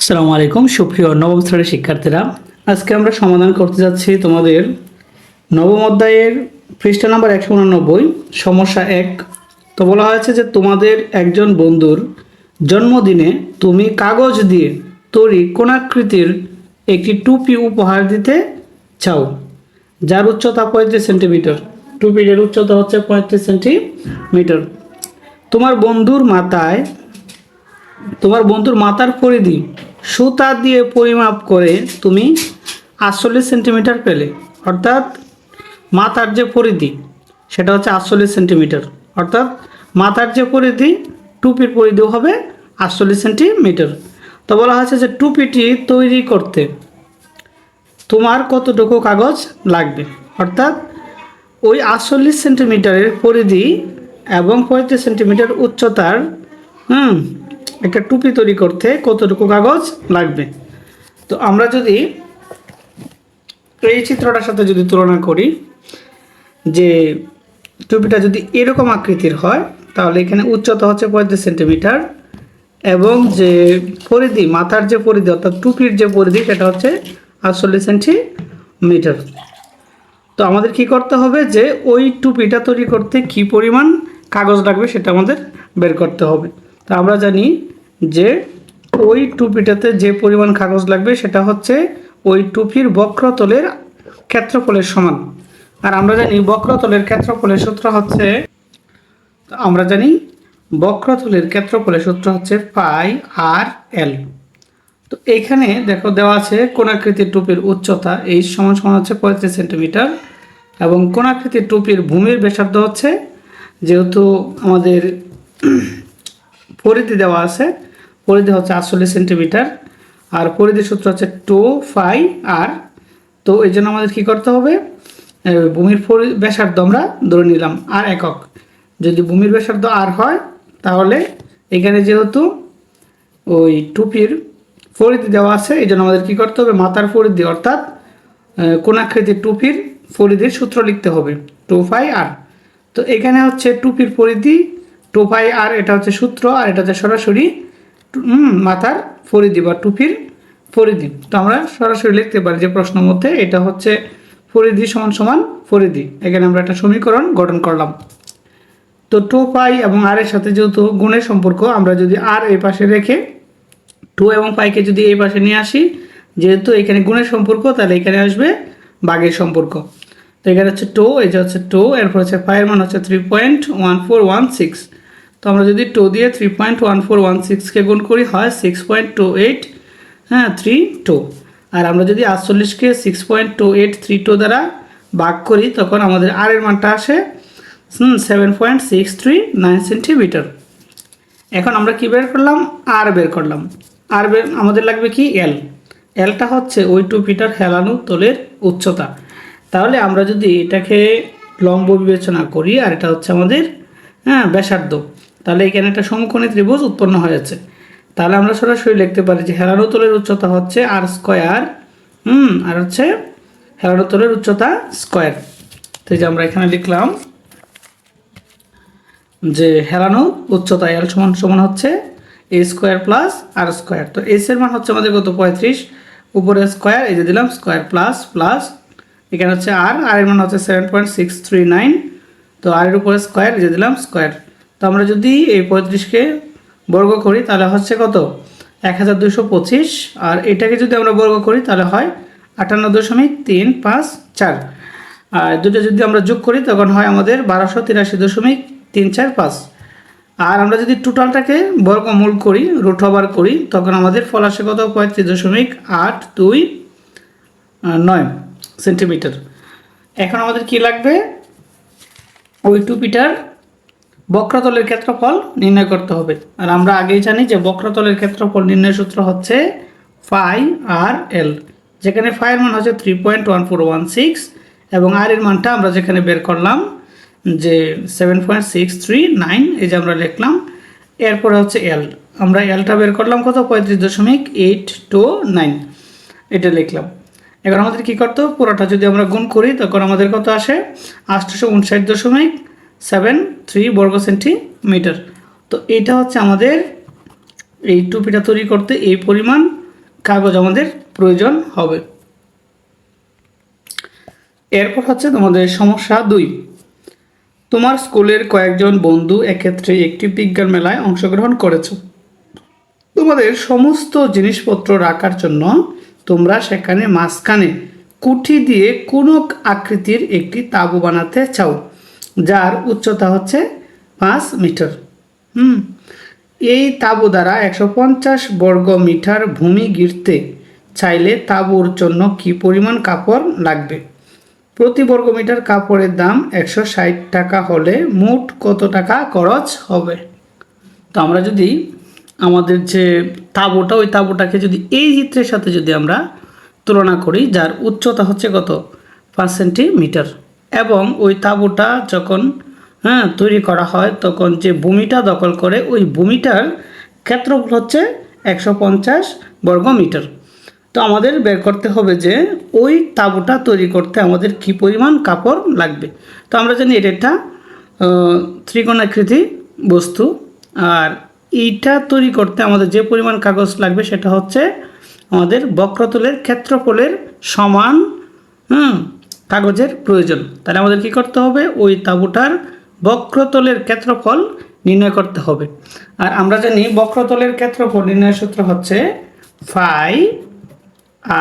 আসসালামু আলাইকুম, সুপ্রিয় নবম শ্রেণির শিক্ষার্থীরা। আজকে আমরা সমাধান করতে যাচ্ছি তোমাদের নবম অধ্যায়ের পৃষ্ঠা নাম্বার একশো উনানব্বই, সমস্যা এক। তো বলা হয়েছে যে তোমাদের একজন বন্ধুর জন্মদিনে তুমি কাগজ দিয়ে তৈরি কোনাকৃতির একটি টুপি উপহার দিতে চাও, যার উচ্চতা পঁয়ত্রিশ সেন্টিমিটার। টুপিটির উচ্চতা হচ্ছে পঁয়ত্রিশ সেন্টিমিটার। তোমার বন্ধুর মাথায়, তোমার বন্ধুর মাথার পরিধি সুতা দিয়ে পরিমাপ করে তুমি আটচল্লিশ সেন্টিমিটার পেলে, অর্থাৎ মাথার যে পরিধি, সেটা হচ্ছে আটচল্লিশ সেন্টিমিটার, অর্থাৎ মাথার যে পরিধি, টুপির পরিধি হবে আটচল্লিশ সেন্টিমিটার। তো বলা হয়েছে যে টুপিটি তৈরি করতে তোমার কতটুকু কাগজ লাগবে, অর্থাৎ ওই আটচল্লিশ সেন্টিমিটারের পরিধি এবং পঁয়ত্রিশ সেন্টিমিটার উচ্চতার, হুম একটা টুপি তৈরি করতে কতটুকু কাগজ লাগবে? তো আমরা যদি এই চিত্রটার সাথে যদি তুলনা করি, যে টুপিটা যদি এরকম আকৃতির হয়, তাহলে এখানে উচ্চতা হচ্ছে পঁয়ত্রিশ সেন্টিমিটার এবং যে পরিধি, মাথার যে পরিধি, অর্থাৎ টুপির যে পরিধি, সেটা হচ্ছে আটচল্লিশ সেন্টিমিটার। তো আমাদের কি করতে হবে যে ওই টুপিটা তৈরি করতে কি পরিমাণ কাগজ লাগবে সেটা আমাদের বের করতে হবে। তো আমরা জানি যে ওই টুপিটাতে যে পরিমাণ কাগজ লাগবে সেটা হচ্ছে ওই টুপির বক্রতলের ক্ষেত্রফলের সমান। আর আমরা জানি বক্রতলের ক্ষেত্রফলের সূত্র হচ্ছে আমরা জানি বক্রতলের ক্ষেত্রফলের সূত্র হচ্ছে পাই আর এল। তো এইখানে দেখো দেওয়া আছে কোণাকৃতির টুপির উচ্চতা, এই সমান সমান হচ্ছে পঁয়ত্রিশ সেন্টিমিটার। এবং কোণাকৃতির টুপির ভূমির ব্যাসার্ধ হচ্ছে, যেহেতু আমাদের পরিধি দেওয়া আছে। পরিধি হচ্ছে আটচল্লিশ সেন্টিমিটার। আর পরিধির সূত্র হচ্ছে টু ফাই আর। তো এই জন্য আমাদের কী করতে হবে? ভূমির ব্যাসার্ধ আমরা ধরে নিলাম আর একক। যদি ভূমির ব্যাসার্ধ আর হয়, তাহলে এখানে যেহেতু ওই টুপির পরিধি দেওয়া আছে, এই জন্য আমাদের কী করতে হবে? মাথার পরিধি, অর্থাৎ কোণাকৃতির টুপির পরিধির সূত্র লিখতে হবে। Two pi r. তো এখানে হচ্ছে টুপির পরিধি টু ফাই আর এটা হচ্ছে সূত্র, আর এটা হচ্ছে সরাসরি মাথার পরিধি বা টুপির পরিধি। তো আমরা সরাসরি লিখতে পারি যে প্রশ্ন মধ্যে এটা হচ্ছে পরিধি সমান সমান পরিধি। এখানে আমরা একটা সমীকরণ গঠন করলাম। তো টু পাই এবং আর এর সাথে যেহেতু গুণের সম্পর্ক, আমরা যদি আর এই পাশে রেখে টু এবং পাইকে যদি এই পাশে নিয়ে আসি, যেহেতু এখানে গুণের সম্পর্ক, তাহলে এখানে আসবে বাঘের সম্পর্ক। তো এখানে হচ্ছে টু যে হচ্ছে টু, এরপর হচ্ছে পায়ের মান হচ্ছে three point one four one six তো আমরা যদি টু দিয়ে three point one four one সিক্সকে গুণ করি, হয় সিক্স পয়েন্ট টু এইট হ্যাঁ থ্রি টু আর আমরা যদি আটচল্লিশকে six point two eight three two দ্বারা ভাগ করি, তখন আমাদের আর এর মানটা আসে seven point six three nine centimetre এখন আমরা কি বের করলাম? আর বের করলাম। আর বের, আমাদের লাগবে কি? এল এলটা হচ্ছে ওই টু টুপিটার হেলানো তোলের উচ্চতা। তাহলে আমরা যদি এটাকে লম্ব বিবেচনা করি, আর এটা হচ্ছে আমাদের হ্যাঁ ব্যাসার্ধ। তাহলে এখানে একটা সমকোণী ত্রিভুজ উৎপন্ন হয়েছে তাহলে আমরা সরাসরি লিখতে পারি যে হেলানো তোলের উচ্চতা হচ্ছে আর স্কোয়ার হুম, আর হচ্ছে হেলানো তোলের উচ্চতা স্কোয়ার তো যে আমরা এখানে লিখলাম যে হেলানো উচ্চতা এল সমান সমান হচ্ছে a square plus r square তো এস এর মান হচ্ছে আমাদের কত? পঁয়ত্রিশ। উপরে স্কোয়ার এই যে দিলাম স্কোয়ার প্লাস প্লাস এখানে হচ্ছে আর আর এর মান হচ্ছে seven point six three nine তো আর এর উপরে স্কোয়ার এই যে দিলাম স্কোয়ার তো আমরা যদি এই পঁয়ত্রিশকে বর্গ করি, তাহলে হচ্ছে কত? এক হাজার দুশো পঁচিশ। আর এটাকে যদি আমরা বর্গ করি, তাহলে হয় আটান্ন দশমিক তিন পাঁচ চার। আর দুটো যদি আমরা যোগ করি, তখন হয় আমাদের বারোশো তিরাশি দশমিক তিন চার পাঁচ। আর আমরা যদি টোটালটাকে বর্গমূল করি, রুট ওভার করি, তখন আমাদের ফল আসে কত? পঁয়ত্রিশ দশমিক আট দুই নয় সেন্টিমিটার। এখন আমাদের কি লাগবে? ওই টুপিটার বক্রতলের ক্ষেত্রফল নির্ণয় করতে হবে। আর আমরা আগেই জানি যে বক্রতলের ক্ষেত্রফল নির্ণয় সূত্র হচ্ছে ফাই আর এল, যেখানে ফাইয়ের মান হচ্ছে three point one four one six এবং আর এর মানটা আমরা যেখানে বের করলাম যে seven point six three nine এই যে আমরা লিখলাম, এরপরে হচ্ছে এল। আমরা এলটা বের করলাম কত? পঁয়ত্রিশ দশমিক এইট টু নাইন এটা লিখলাম। এবার আমাদের কী করতে? পুরোটা যদি আমরা গুণ করি, তখন আমাদের কত আসে? আটশোশো উনষাট দশমিক সেভেন থ্রি বর্গ সেন্টিমিটার তো এটা হচ্ছে আমাদের এই টুপিটা তৈরি করতে এই পরিমাণ কাগজ আমাদের প্রয়োজন হবে। এরপর হচ্ছে তোমাদের সমস্যা দুই। তোমার স্কুলের কয়েকজন বন্ধু একত্রে একটি বিজ্ঞান মেলায় অংশগ্রহণ করেছ। তোমাদের সমস্ত জিনিসপত্র রাখার জন্য তোমরা সেখানে মাঝখানে কুঠি দিয়ে কোনো আকৃতির একটি তাঁবু বানাতে চাও। যার উচ্চতা হচ্ছে পাঁচ মিটার। হুম, এই তাঁবু দ্বারা একশো পঞ্চাশ বর্গ মিটার ভূমি গিরতে চাইলে তাঁবুর জন্য কি পরিমাণ কাপড় লাগবে? প্রতি বর্গ মিটার কাপড়ের দাম একশো ষাট টাকা হলে মোট কত টাকা খরচ হবে? তো আমরা যদি আমাদের যে তাঁবুটা, ওই তাঁবুটাকে যদি এই চিত্রের সাথে যদি আমরা তুলনা করি, যার উচ্চতা হচ্ছে কত? পাঁচ সেন্টিমিটার। এবং ওই তাঁবুটা যখন হ্যাঁ তৈরি করা হয়, তখন যে ভূমিটা দখল করে, ওই ভূমিটার ক্ষেত্রফল হচ্ছে একশো পঞ্চাশ বর্গ মিটার। তো আমাদের বের করতে হবে যে ওই তাঁবুটা তৈরি করতে আমাদের কি পরিমাণ কাপড় লাগবে। তো আমরা জানি এটা একটা ত্রিকোণাকৃতি বস্তু, আর এইটা তৈরি করতে আমাদের যে পরিমাণ কাগজ লাগবে সেটা হচ্ছে আমাদের বক্রতলের ক্ষেত্রফলের সমান, হুম কাগজের প্রয়োজন। তাহলে আমাদের কি করতে হবে? ওই তাঁবুটার বক্রতলের ক্ষেত্রফল নির্ণয় করতে হবে। আর আমরা জানি বক্রতলের ক্ষেত্রফল নির্ণয়ের সূত্র হচ্ছে ফাই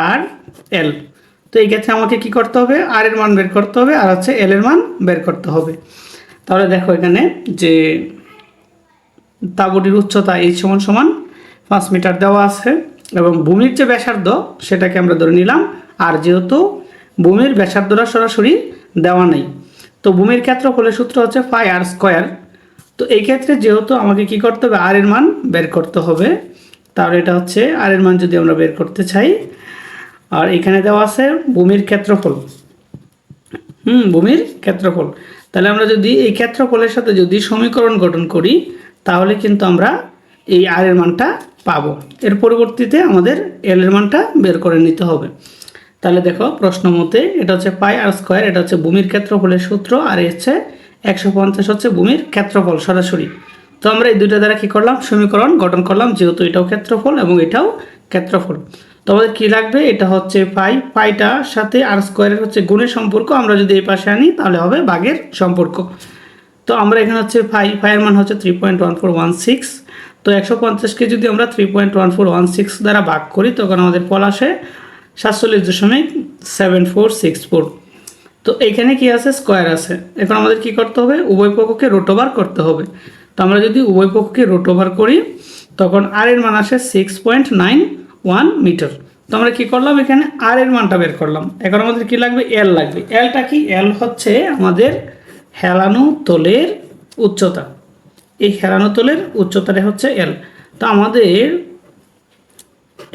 আর এল। তো এই ক্ষেত্রে আমাকে কি করতে হবে? আর এর মান বের করতে হবে। আর হচ্ছে এল এর মান বের করতে হবে। তাহলে দেখো এখানে যে তাঁবুটির উচ্চতা এই সমান সমান পাঁচ মিটার দেওয়া আছে এবং ভূমির যে ব্যাসার্ধ সেটাকে আমরা ধরে নিলাম। আর যেহেতু ভূমির ব্যাসার্ধটা সরাসরি দেওয়া নেই। তো ভূমির ক্ষেত্রফলের সূত্র হচ্ছে ফাই আর স্কোয়ার তো এই ক্ষেত্রে যেহেতু আমাকে কি করতে হবে? আর এর মান বের করতে হবে। তাহলে এটা হচ্ছে আর এর মান যদি আমরা বের করতে চাই। আর এখানে দেওয়া আছে ভূমির ক্ষেত্রফল। হুম, ভূমির ক্ষেত্রফল। তাহলে আমরা যদি এই ক্ষেত্রফলের সাথে যদি সমীকরণ গঠন করি, তাহলে কিন্তু আমরা এই আর এর মানটা পাবো। এর পরিবর্তীতে আমাদের এল এর মানটা বের করে নিতে হবে। তাহলে দেখো, প্রশ্ন মতে এটা হচ্ছে পাই আর স্কোয়ার, এটা হচ্ছে ভূমির ক্ষেত্রফলের সূত্র, আর হচ্ছে একশো পঞ্চাশ হচ্ছে ভূমির ক্ষেত্রফল সরাসরি। তো আমরা এই দুইটা দ্বারা কী করলাম? সমীকরণ গঠন করলাম, যেহেতু এটাও ক্ষেত্রফল এবং এটাও ক্ষেত্রফল। তো আমাদের কী লাগবে? এটা হচ্ছে পাই পাইটার সাথে আর স্কোয়ারের হচ্ছে গুণের সম্পর্ক, আমরা যদি এই পাশে আনি, তাহলে হবে বাঘের সম্পর্ক। তো আমরা এখানে হচ্ছে ফাই ফাইয়ের মান হচ্ছে three point one four one six তো একশো পঞ্চাশকে যদি আমরা three point one four one six দ্বারা ভাগ করি, তখন আমাদের ফল আসে সাতচল্লিশ দশমিক সেভেন ফোর সিক্স ফোর তো এখানে কি আছে? স্কোয়ার আছে। এখন আমাদের কি করতে হবে? উভয় পক্ষকে রোটোভার করতে হবে। তো আমরা যদি উভয় পক্ষকে রোটোভার করি, তখন আর এর মান আসে six point nine one metre তো আমরা কি করলাম? এখানে আর এর মানটা বের করলাম। এখন আমাদের কি লাগবে? এল লাগবে। এলটা কি? এল হচ্ছে আমাদের হেলানো তলের উচ্চতা। এই হেলানো তলের উচ্চতাটা হচ্ছে এল তো আমাদের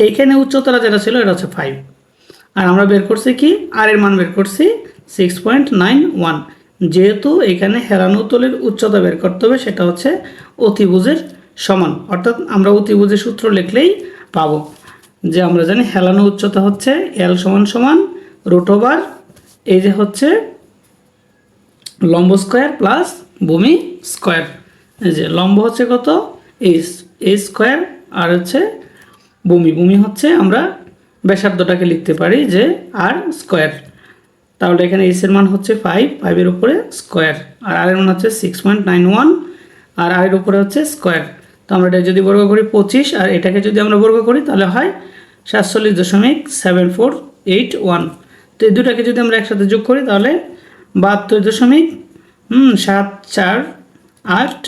এইখানে উচ্চতাটা যেটা ছিল, এটা হচ্ছে ফাইভ আর আমরা বের করছি কি? আর এর মান বের করছি সিক্স পয়েন্ট নাইন ওয়ান যেহেতু এখানে হেরানো তলের উচ্চতা বের করতে হবে, সেটা হচ্ছে অতিভুজের সমান। অর্থাৎ আমরা অতিভুজের সূত্র লিখলেই পাবো। যে আমরা জানি হেলানো উচ্চতা হচ্ছে এল সমান সমান রোটোবার এই যে হচ্ছে লম্ব স্কোয়ার প্লাস ভূমি স্কোয়ার এই যে লম্ব হচ্ছে কত? এইচ এই স্কোয়ার আর হচ্ছে ভূমি। ভূমি হচ্ছে আমরা ব্যাসার্ধটাকে লিখতে পারি যে আর স্কোয়ার তাহলে এখানে এর মান হচ্ছে ফাইভ ফাইভের উপরে স্কোয়ার আর আর এর মান হচ্ছে সিক্স পয়েন্ট নাইন ওয়ান আর আর এর উপরে হচ্ছে স্কোয়ার তো আমরা এটা যদি বর্গ করি পঁচিশ, আর এটাকে যদি আমরা বর্গ করি তাহলে হয় সাতচল্লিশ দশমিক সেভেন ফোর এইট ওয়ান তো এই দুটাকে যদি আমরা একসাথে যোগ করি তাহলে বাহাত্তর দশমিক সাত চার আট,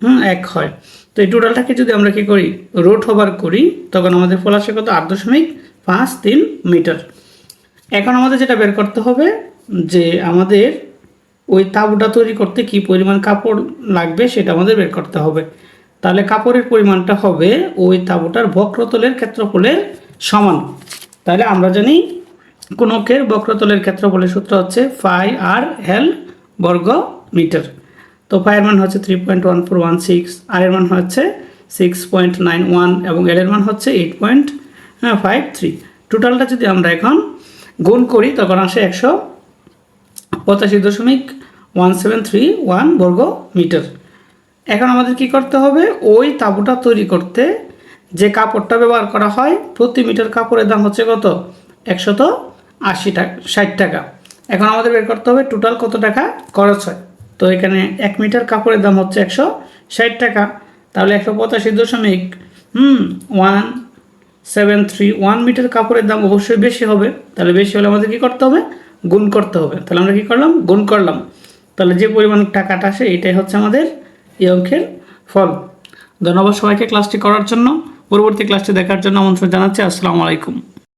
হুম, এক হয়। তো এই টোটালটাকে যদি আমরা কি করি রোড ওভার করি, তখন আমাদের ফল আসে কত? আট দশমিক পাঁচ তিন মিটার এখন আমাদের যেটা বের করতে হবে যে আমাদের ওই তাঁবুটা তৈরি করতে কি পরিমাণ কাপড় লাগবে সেটা আমাদের বের করতে হবে। তাহলে কাপড়ের পরিমাণটা হবে ওই তাঁবুটার বক্রতলের ক্ষেত্রফলের সমান। তাহলে আমরা জানি কোনকের বক্রতলের ক্ষেত্রফলের সূত্র হচ্ছে ফাই আর এল বর্গ মিটার। তো ফাইয়ের মান হচ্ছে three point one four one six r এর মান হচ্ছে সিক্স পয়েন্ট নাইন ওয়ান এবং এল এর মান হচ্ছে এইট পয়েন্ট হ্যাঁ ফাইভ থ্রি টোটালটা যদি আমরা এখন গুণ করি, তখন আসে একশো পঁচাশি দশমিক ওয়ান সেভেন থ্রি ওয়ান বর্গ মিটার। এখন আমাদের কি করতে হবে? ওই তাঁবুটা তৈরি করতে যে কাপড়টা ব্যবহার করা হয়, প্রতি মিটার কাপড়ের দাম হচ্ছে কত? একশত আশি টাকা, ষাট টাকা। এখন আমাদের বের করতে হবে টোটাল কত টাকা? খরচ হয়। তো এখানে এক মিটার কাপড়ের দাম হচ্ছে একশো ষাট টাকা। তাহলে একশো পঁচাশি দশমিক, হুম one seven three one metre কাপড়ের দাম অবশ্যই বেশি হবে। তাহলে বেশি হলে আমাদের কী করতে হবে? গুণ করতে হবে। তাহলে আমরা কী করলাম? গুণ করলাম। তাহলে যে পরিমাণ টাকাটা আসে, এটাই হচ্ছে আমাদের এই অঙ্কের ফল। ধন্যবাদ সবাইকে ক্লাসটি করার জন্য। পরবর্তী ক্লাসটি দেখার জন্য আমন্ত্রণ জানাচ্ছি। আসসালামু আলাইকুম।